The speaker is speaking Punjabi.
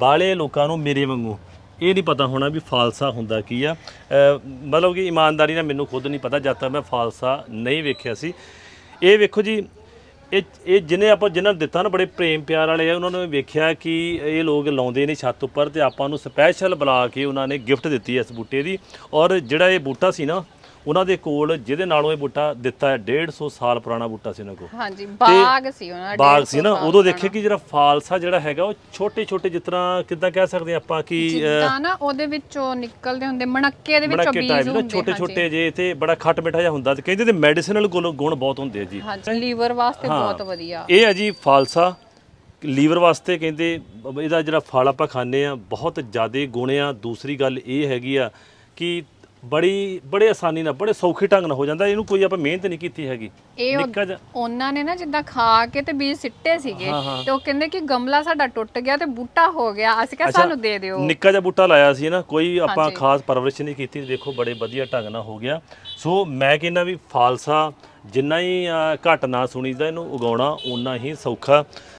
ਬਾਲੇ ਲੋਕਾਂ ਨੂੰ ਮੇਰੇ ਵਾਂਗੂ। ਇਹ ਨਹੀਂ ਪਤਾ ਹੋਣਾ ਵੀ ਫਾਲਸਾ ਹੁੰਦਾ ਕੀ ਆ। ਮਤਲਬ ਕਿ ਇਮਾਨਦਾਰੀ ਨਾਲ ਮੈਨੂੰ ਖੁਦ ਨਹੀਂ ਪਤਾ, ਜਦ ਤੱਕ ਮੈਂ ਫਾਲਸਾ ਨਹੀਂ ਵੇਖਿਆ ਸੀ। ਇਹ ਵੇਖੋ ਜੀ, ਇਹ ਇਹ ਜਿਹਨੇ ਆਪਾਂ ਜਿਨ੍ਹਾਂ ਨੂੰ ਦਿੱਤਾ ਨਾ ਬੜੇ ਪ੍ਰੇਮ ਪਿਆਰ ਵਾਲੇ ਆ, ਉਹਨਾਂ ਨੇ ਵੇਖਿਆ ਕਿ ਇਹ ਲੋਕ ਲਾਉਂਦੇ ਨੇ ਛੱਤ ਉੱਪਰ ਤੇ ਆਪਾਂ ਨੂੰ ਸਪੈਸ਼ਲ ਬੁਲਾ ਕੇ ਉਹਨਾਂ ਨੇ ਗਿਫਟ ਦਿੱਤੀ ਇਸ ਬੂਟੇ ਦੀ। ਔਰ ਜਿਹੜਾ ਇਹ ਬੂਟਾ ਸੀ ਨਾ ਉਹਨਾਂ ਦੇ ਕੋਲ ਜਿਹਦੇ ਨਾਲੋਂ ਇਹ ਬੂਟਾ ਦਿੱਤਾ ਹੈ 150 ਸਾਲ ਪੁਰਾਣਾ ਬੂਟਾ ਸੀ ਉਹਨਾਂ ਕੋਲ। ਹਾਂਜੀ ਬਾਗ ਸੀ ਉਹਨਾਂ ਦਾ ਬਾਗ 150 ਸੀ ਨਾ ਉਦੋਂ। ਦੇਖੇ ਕਿ ਜਿਹੜਾ ਫਾਲਸਾ ਜਿਹੜਾ ਹੈਗਾ ਉਹ ਛੋਟੇ ਛੋਟੇ ਤਰ੍ਹਾਂ ਕਿੱਦਾਂ ਕਹਿ ਸਕਦੇ ਆਪਾਂ ਕਿ ਜਿੱਦਾਂ ਨਾ ਉਹਦੇ ਵਿੱਚੋਂ ਨਿਕਲਦੇ ਹੁੰਦੇ ਮਣੱਕੇ ਦੇ ਵਿੱਚੋਂ ਬੀਜ ਹੁੰਦੇ ਛੋਟੇ ਛੋਟੇ ਜੇ ਤੇ ਬੜਾ ਖੱਟ ਮਿੱਠਾ ਜਿਹਾ ਹੁੰਦਾ ਤੇ ਕਹਿੰਦੇ ਤੇ ਮੈਡੀਸਿਨਲ ਗੁਣ ਗੁਣ ਬਹੁਤ ਹੁੰਦੇ ਆ ਜੀ। ਹਾਂਜੀ ਲੀਵਰ ਵਾਸਤੇ ਬਹੁਤ ਵਧੀਆ। ਇਹ ਹੈ ਜੀ ਫਾਲਸਾ। ਲੀਵਰ ਵਾਸਤੇ ਕਹਿੰਦੇ ਇਹਦਾ ਜਿਹੜਾ ਫਲ ਆਪਾਂ ਖਾਂਦੇ ਆ ਬਹੁਤ ਜ਼ਿਆਦੇ ਗੁਣ ਆ। ਦੂਸਰੀ ਗੱਲ ਇਹ ਹੈਗੀ ਆ ਕਿ ਬੜੀ ਬੜੇ ਆਸਾਨੀ ਨਾਲ ਬੜੇ ਸੌਖੇ ਢੰਗ ਨਾਲ ਹੋ ਜਾਂਦਾ ਇਹਨੂੰ ਕੋਈ ਆਪਾਂ ਮਿਹਨਤ ਨਹੀਂ ਕੀਤੀ ਹੈਗੀ। ਇਹ ਨਿੱਕਾ ਜਿਹਾ। ਉਹਨਾਂ ਨੇ ਨਾ ਜਿੱਦਾਂ ਖਾ ਕੇ ਤੇ ਬੀਜ ਸਿੱਟੇ ਸੀਗੇ ਤੇ ਉਹ ਕਹਿੰਦੇ ਕਿ ਗਮਲਾ ਸਾਡਾ ਟੁੱਟ ਗਿਆ ਤੇ ਬੂਟਾ ਹੋ ਗਿਆ ਅਸੀਂ ਕਿਹਾ ਸਾਨੂੰ ਦੇ ਦਿਓ। ਨਿੱਕਾ ਜਿਹਾ ਬੂਟਾ ਲਾਇਆ ਸੀ ਨਾ ਕੋਈ ਆਪਾਂ ਖਾਸ ਪਰਵਰਿਸ਼ ਨਹੀਂ ਕੀਤੀ ਦੇਖੋ ਬੜੇ ਵਧੀਆ ਢੰਗ ਨਾਲ ਹੋ ਗਿਆ। ਸੋ ਮੈਂ ਕਹਿੰਦਾ ਵੀ ਫਾਲਸਾ ਜਿੰਨਾ ਹੀ ਅ, ਘੱਟ ਨਾ ਸੁਣੀਦਾ ਇਹਨੂੰ ਉਗਾਉਣਾ ਓਨਾ ਹੀ ਸੌਖਾ।